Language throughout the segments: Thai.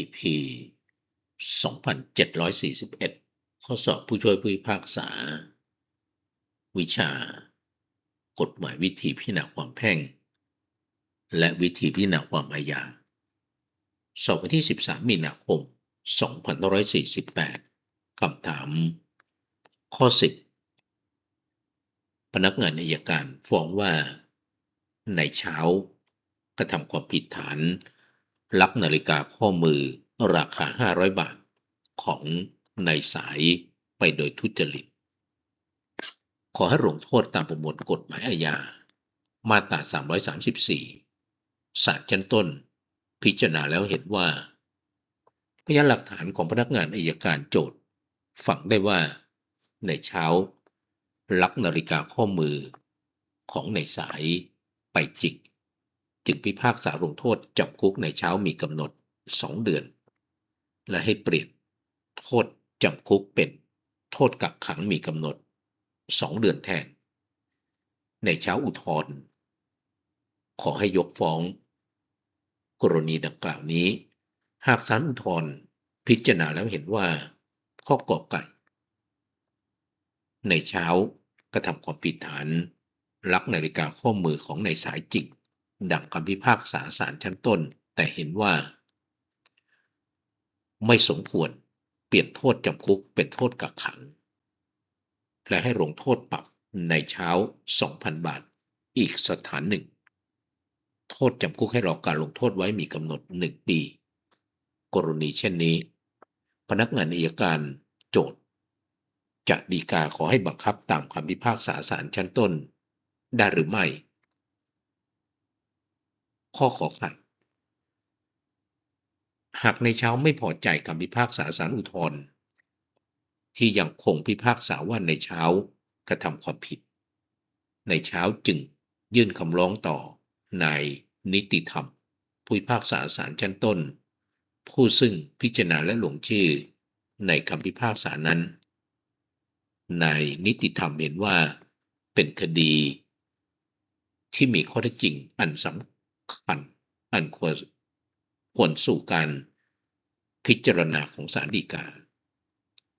EP 2741 ข้อสอบผู้ช่วยผู้พิพากษา วิชา กฎหมายวิธีพิจารณาความแพ่ง และวิธีพิจารณาความอาญา สอบวันที่ 13 มีนาคม 2548 คำถาม ข้อ 10 พนักงานอายการฟ้องว่า ในเช้ากระทำความผิดฐาน ลักนาฬิกาข้อมือราคา 500 บาท ของนายสายไปโดยทุจริต ขอให้ลงโทษตามประมวลกฎหมายอาญา มาตรา 334 ศาลชั้นต้น พิจารณาแล้วเห็นว่า พยานหลักฐานของพนักงานอายการโจทย์ฝังได้ว่า ในเช้า ลักนาฬิกาข้อมือของในสายไปจิก จึงพิพากษาลงโทษจำคุกในเช้ามีกำหนด 2 เดือน และให้เปลี่ยนโทษจำคุกเป็นโทษกักขังมีกำหนด 2 เดือนแทน ในเช้าอุทธรณ์ขอให้ยกฟ้อง กรณีดังกล่าวนี้ หากศาลอุทธรณ์พิจารณาแล้วเห็นว่า ข้อกอไก่ ในเช้ากระทำความผิดฐานลักนาฬิกาข้อมือของในสายจริง ดังคำพิพากษาศาลชั้นต้น แต่เห็นว่า ไม่สมควรเปลี่ยนโทษจำคุกเป็นโทษกักขัง และให้ลงโทษปรับในเช้า 2,000 บาท อีกสถานหนึ่ง โทษจำคุกให้รอการลงโทษไว้มีกำหนด 1 ปี กรณีเช่นนี้ พนักงานอัยการโจทย์จะดีกาขอให้บังคับตามคำพิพากษาศาลชั้นต้น ได้หรือไม่ ข้อขอไข่หากในเช้าไม่พอใจคำพิพากษาศาลอุทธรณ์ที่ยังคงพิพากษาว่าในเช้ากระทำความผิด ในเช้าจึงยื่นคำร้องต่อในนิติธรรม ผู้พิพากษาศาลชั้นต้น ผู้ซึ่งพิจารณาและลงชื่อ ในคำพิพากษานั้น ในนิติธรรมเห็นว่าเป็นคดี ที่มีข้อเท็จจริงอันสำ คัญอันควรควรสู่การพิจารณาของศาลฎีกา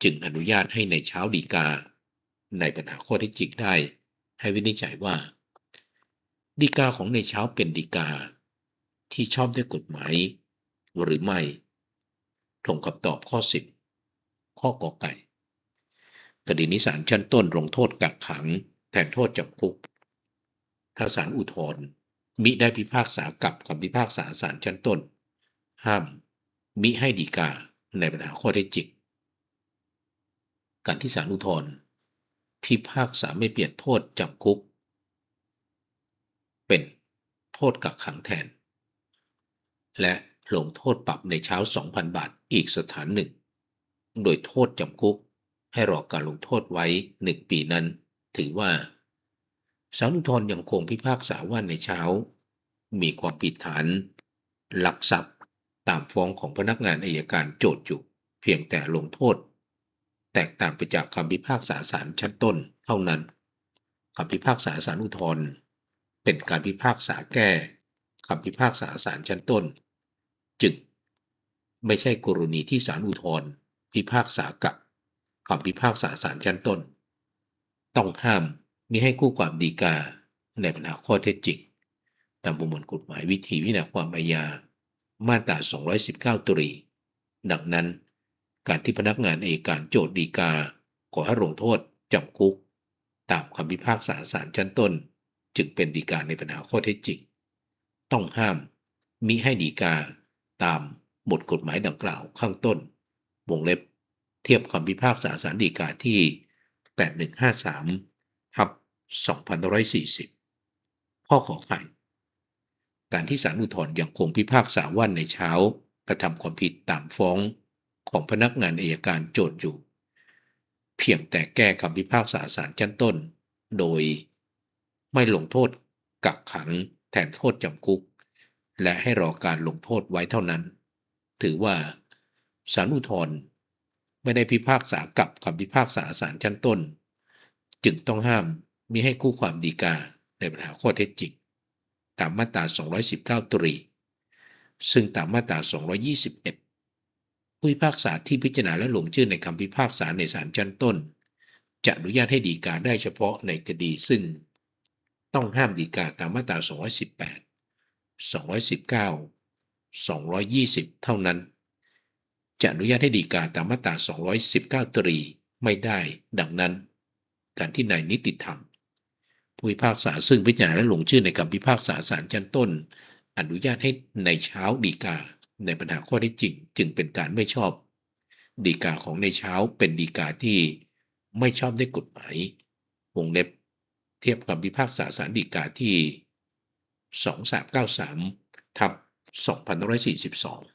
จึงอนุญาตให้ในเช้าฎีกา ในปัญหาข้อท็จจริงได้ ให้วินิจฉัยว่าฎีกาของในเช้าเป็นฎีกา ที่ชอบด้วยกฎหมายหรือไม่ตรงกับตอบข้อ 10 ข้อกอไก่คดีนี้ศาลชั้นต้นลงโทษกักขัง แทนโทษจำคุก ถ้าศาลอุทธรณ์ มิได้พิพากษากับคำพิพากษาศาลชั้นต้น ห้าม มิให้ดีกาในปัญหาข้อเท็จจริงการที่ศาลอุทธรพิพากษาไม่เปลี่ยนโทษจำคุก เป็นโทษกักขังแทน และลงโทษปรับในเช้า 2,000 บาทอีกสถานหนึ่ง โดยโทษจำคุกให้รอการลงโทษไว้หนึ่งปีนั้น ถือว่า ศาลอุทธรยังคงพิพากษาว่าในเช้า มีความผิดฐานหลักทรัพย์ตามฟ้องของพนักงานอายการโจทย์อยู่ เพียงแต่ลงโทษ แตกต่างไปจากคำพิพากษาศาลชั้นต้นเท่านั้นคำพิพากษาศาลอุทธรณ์เป็นการพิพากษาแก้คำพิพากษาศาลชั้นต้น จึง ไม่ใช่กรณีที่ศาลอุทธรณ์พิพากษากับคำพิพากษาศาลชั้นต้น ต้องห้าม มิให้คู่ความดีกาในปัญหาข้อเท็จจริงตามประมวลกฎหมายวิธีวินาความอาญามาตรา 219 ตรี ดังนั้น การที่พนักงานเอกการโจทย์ดีกา ขอให้ลงโทษจำคุก ตามคำพิพากษาศาลชั้นต้น จึงเป็นดีกาในปัญหาข้อเท็จจริง ต้องห้ามมิให้ดีกาตามบทกฎหมายดังกล่าวข้างต้น วงเล็บ เทียบคำพิพากษาศาลฎีกาที่ 8153 2540 ข้อขอไข่การที่ศาลอุทธรณ์ยังคงพิพากษาว่าในเช้ากระทำความผิดตามฟ้องของพนักงานอายการโจทย์อยู่ เพียงแต่แก้คำพิพากษาศาลชั้นต้น โดยไม่ลงโทษกักขังแทนโทษจำคุก และให้รอการลงโทษไว้เท่านั้น ถือว่าศาลอุทธรณ์ไม่ได้พิพากษากับคำพิพากษาศาลชั้นต้น จึงต้องห้าม มิให้คู่ความดีกาในปัญหาข้อเท็จจริง ตามมาตรา 219 ตรี ซึ่งตามมาตรา 221 ผู้พิพากษาที่พิจารณาและลงชื่อในคำพิพากษาในศาลชั้นต้น จะอนุญาตให้ฎีกาได้เฉพาะในคดีซึ่งต้องห้ามฎีกาตามมาตรา 218 219 220 เท่านั้น จะอนุญาตให้ฎีกาตามมาตรา 219 ตรีไม่ได้ ดังนั้น การที่นายนิติธรรม ผู้พิพากษาซึ่งพิจารณาและลงชื่อในคำพิพากษาศาลชั้นต้น อนุญาตให้ในเช้าฎีกา ในปัญหาข้อเท็จจริง จึงเป็นการไม่ชอบฎีกาของในเช้าเป็นฎีกาที่ไม่ชอบด้วยกฎหมายวงเล็บ เทียบกับพิพากษาศาลฎีกาที่ 2393ทับ2542